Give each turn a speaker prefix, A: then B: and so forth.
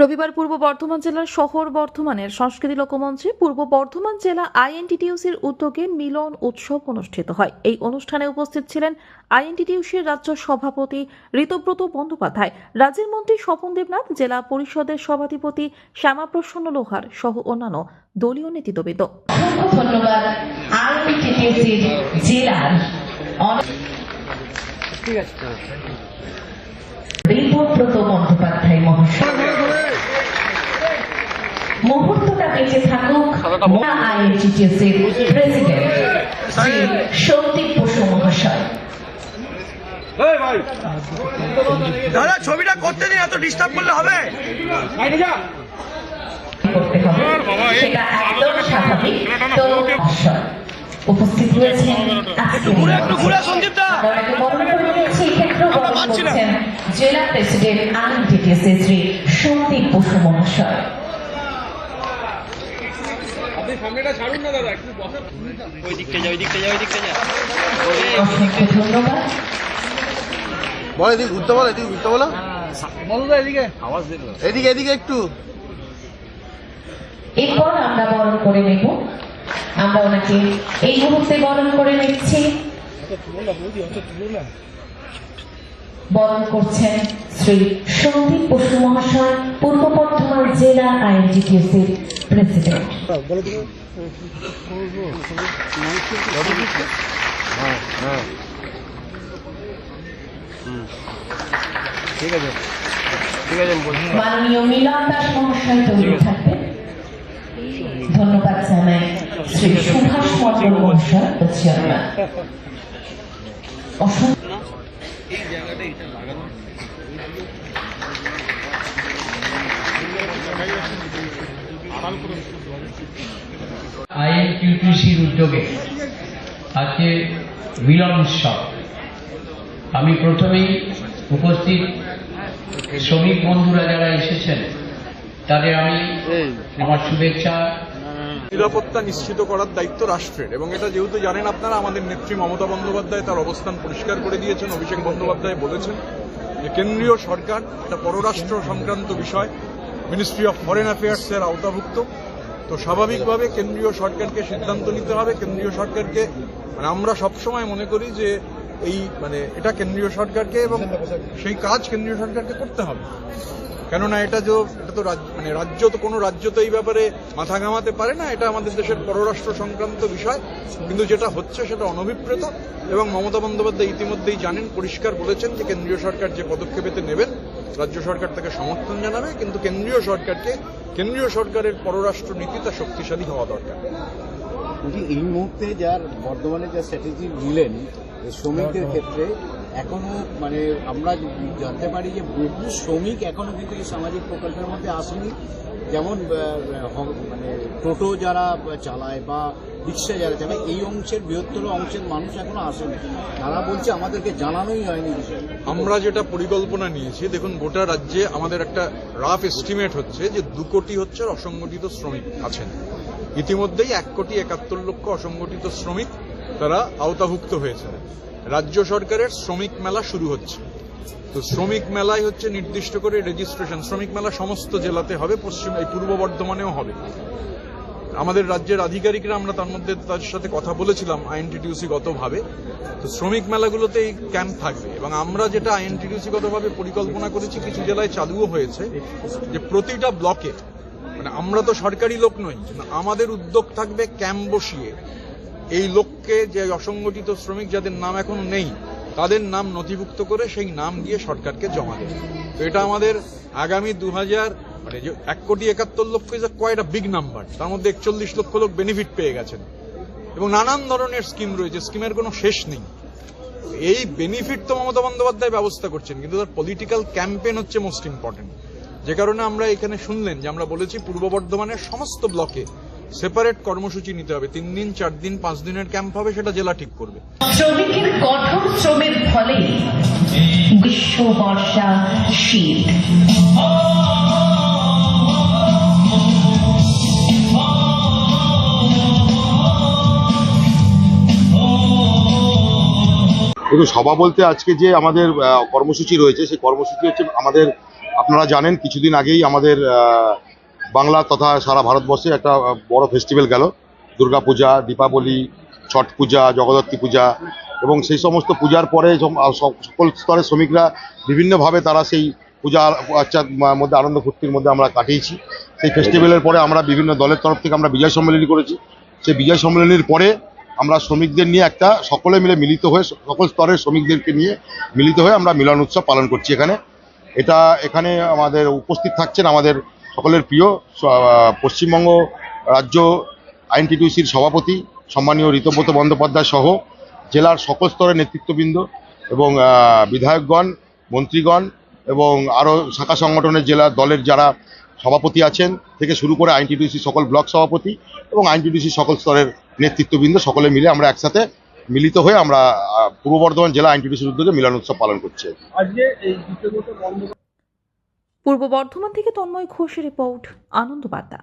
A: রবিবার পূর্ব বর্ধমান জেলার শহর বর্ধমানের সংস্কৃতি লোকমঞ্চে পূর্ব বর্ধমান জেলা আইএনটিটিউসির উদ্যোগে মিলন উৎসব অনুষ্ঠিত হয়। এই অনুষ্ঠানে উপস্থিত ছিলেন আইএনটিটিউসির রাজ্য সভাপতি ঋতব্রত বন্দ্যোপাধ্যায় রাজ্যের মন্ত্রী স্বপন দেবনাথ জেলা পরিষদের সভাধিপতি শ্যামাপ্রসন্ন লোহার সহ অন্যান্য দলীয় নেতৃত্ববৃন্দ
B: ধন্যবাদ জেলার ঋতব্রত বন্দ্যোপাধ্যায় মহাশয় মুহূর্তটা বেঁচে থাকুক প্রেসিডেন্ট শ্রী সন্দীপ বসু মহাশয়।
C: দাদা ছবিটা করতে দিন এত ডিস্টার্ব করলে হবে?
B: করতে হবে। সেটা একদম স্বাভাবিক। তো মহাশয় উপস্থিত রয়েছেন আজকের
C: ঘুরে একটু ঘুরে সন্দীপ দা।
B: আমরা বরণ
C: পাচ্ছি না।
B: বসু। মহাশয়
D: ওই দিকটা যা ওই দিকটা যা ওই দিকটা যা।
E: বল এদিকে ঘুরতে বলো এদিকে ঘুরতে বলো।
D: আওয়াজ দিল।
E: এদিকে এদিকে একটু।
B: এরপর আমরা বরণ করে নেব। আমরা ওনাকে এই মুহূর্তে বরণ করে নিচ্ছি। বরণ করছেন শ্রী সন্দীপ বসু মহাশয় পূর্ব বর্ধমান জেলা আইনজিটিউসির প্রেসিডেন্ট
D: ঠিক আছে ঠিক আছে
B: মাননীয় মিলন দাস মহাশয় তৈরি থাকবেন। ধন্যবাদ জানাই শ্রী সুভাষ মন্ডল মহাশয় চেয়ারম্যান। অসংখ্য
F: আইএনকিউটিসির উদ্যোগে আজকে মিলন উৎসব আমি প্রথমেই উপস্থিত শ্রমিক বন্ধুরা যারা এসেছেন তাদের আমি আমার শুভেচ্ছা।
C: নিরাপত্তা নিশ্চিত করার দায়িত্ব রাষ্ট্রের এবং এটা যেহেতু জানেন আপনারা আমাদের নেত্রী মমতা বন্দ্যোপাধ্যায় তার অবস্থান পরিষ্কার করে দিয়েছেন অভিষেক বন্দ্যোপাধ্যায় বলেছেন যে কেন্দ্রীয় সরকার এটা পররাষ্ট্র সংক্রান্ত বিষয় মিনিস্ট্রি অফ ফরেন অ্যাফেয়ার্সের আওতাভুক্ত। তো স্বাভাবিকভাবে কেন্দ্রীয় সরকারকে সিদ্ধান্ত নিতে হবে। কেন্দ্রীয় সরকারকে মানে আমরা সবসময় মনে করি যে এই মানে এটা কেন্দ্রীয় সরকারকে এবং সেই কাজ কেন্দ্রীয় সরকারকে করতে হবে। কেননা এটা যে এটা তো মানে রাজ্য তো কোনো রাজ্য তো এই ব্যাপারে মাথা ঘামাতে পারে না। এটা আমাদের দেশের পররাষ্ট্র সংক্রান্ত বিষয়। কিন্তু যেটা হচ্ছে সেটা অনভিপ্রেত এবং মমতা বন্দ্যোপাধ্যায় ইতিমধ্যেই জানেন, পরিষ্কার বলেছেন যে কেন্দ্রীয় সরকার যে পদক্ষেপেতে নেবেন রাজ্য সরকার তাকে সমর্থন জানাবে কিন্তু কেন্দ্রীয় সরকারকে কেন্দ্রীয় সরকারের পররাষ্ট্র নীতি তা শক্তিশালী হওয়া দরকার।
G: এই মুহূর্তে যার বর্তমানে যা স্ট্র্যাটেজি নিলেন শ্রমিকদের ক্ষেত্রে এখনও মানে আমরা জানতে পারি যে বহু শ্রমিক এখনও কিন্তু এই সামাজিক প্রকল্পের মধ্যে আসেনি। যেমন মানে টোটো যারা চালায় বা রিক্সা যারা চালায় এই অংশের বৃহত্তর অংশের মানুষ এখনও আসেনি। তারা বলছে, আমাদেরকে জানানোই হয়নি
C: আমরা যেটা পরিকল্পনা নিয়েছি, দেখুন, গোটা রাজ্যে আমাদের একটা রাফ এস্টিমেট হচ্ছে যে দু কোটি হচ্ছে অসংগঠিত শ্রমিক আছেন। ইতিমধ্যেই এক কোটি একাত্তর লক্ষ অসংগঠিত শ্রমিক তারা আওতাভুক্ত হয়েছেন। রাজ্য সরকারের শ্রমিক মেলা শুরু হচ্ছে। তো শ্রমিক মেলায় হচ্ছে নির্দিষ্ট করে রেজিস্ট্রেশন শ্রমিক মেলা সমস্ত জেলাতে হবে, পশ্চিম, এই পূর্ব বর্ধমানেও হবে। আমাদের রাজ্যের আধিকারিকরা আমরা তার মধ্যে তার সাথে কথা বলেছিলাম আইএনটিটিউসি গতভাবে তো শ্রমিক মেলাগুলোতে এই ক্যাম্প থাকবে এবং আমরা যেটা আইএনটিটিউসি গতভাবে পরিকল্পনা করেছি, কিছু জেলায় চালুও হয়েছে যে প্রতিটা ব্লকে মানে আমরা তো সরকারি লোক নই আমাদের উদ্যোগ থাকবে ক্যাম্প বসিয়ে। এই লোককে যে অসংগঠিত শ্রমিক যাদের নাম এখনও নেই, তাদের নাম নথিভুক্ত করে সেই নাম দিয়ে সরকারকে জমা দেবে। তো এটা আমাদের আগামী দু হাজার মানে এক কোটি একাত্তর লক্ষ ইজ কয়েকটা বিগ নাম্বার তার মধ্যে একচল্লিশ লক্ষ লোক বেনিফিট পেয়ে গেছেন। এবং নানান ধরনের স্কিম রয়েছে স্কিমের কোনো শেষ নেই। এই বেনিফিট তো মমতা বন্দ্যোপাধ্যায় ব্যবস্থা করছেন, কিন্তু তার পলিটিক্যাল ক্যাম্পেন হচ্ছে মোস্ট ইম্পর্টেন্ট যে কারণে আমরা এখানে শুনলেন যে আমরা বলেছি পূর্ব বর্ধমানের সমস্ত ব্লকে সেপারেট কর্মসূচি নিতে হবে। তিন দিন, চার দিন, পাঁচ দিনের ক্যাম্প হবে, সেটা জেলা ঠিক করবে।
B: শ্রমিকের কঠোর শ্রমের ফলে গ্রীষ্ম বর্ষা শীত।
E: কিন্তু সভা বলতে আজকে যে আমাদের কর্মসূচি রয়েছে, সেই কর্মসূচি হচ্ছে আমাদের, আপনারা জানেন, কিছুদিন আগেই আমাদের বাংলা তথা সারা ভারতবর্ষে একটা বড় ফেস্টিভ্যাল গেল। দুর্গাপূজা, দীপাবলি, ছট পূজা, জগদ্ধাত্রী পূজা এবং সেই সমস্ত পূজার পরে সকল স্তরের শ্রমিকরা বিভিন্নভাবে তারা সেই পূজা আচ্ছা মধ্যে আনন্দ ফুর্তির মধ্যে আমরা কাটিয়েছি। সেই ফেস্টিভ্যালের পরে আমরা বিভিন্ন দলের তরফ থেকে আমরা বিজয় সম্মেলনী করেছি। সেই বিজয় সম্মেলনীর পরে আমরা শ্রমিকদের নিয়ে একটা সকলে মিলে মিলিত হয়ে, সকল স্তরের শ্রমিকদেরকে নিয়ে মিলিত হয়ে আমরা মিলন উৎসব পালন করছি এখানে। এটা এখানে আমাদের উপস্থিত থাকছেন আমাদের সকলের প্রিয় পশ্চিমবঙ্গ রাজ্য আইনটিটিউসির সভাপতি সম্মানীয় ঋতব্রত বন্দ্যোপাধ্যায় সহ জেলার সকল স্তরের নেতৃত্ববৃন্দ এবং বিধায়কগণ, মন্ত্রীগণ এবং আরও শাখা সংগঠনের জেলা দলের যারা সভাপতি আছেন থেকে শুরু করে আইনটিটিউসি সকল ব্লক সভাপতি এবং আইনটিটিউসি সকল স্তরের নেতৃত্ববৃন্দ সকলে মিলে আমরা একসাথে মিলিত হয়ে আমরা আহ, পূর্ব বর্ধমান জেলা আইনটিটিউসির উদ্যোগে মিলন উৎসব পালন করছি।
A: পূর্ব বর্ধমান থেকে তন্ময় ঘোষের রিপোর্ট আনন্দ বার্তা।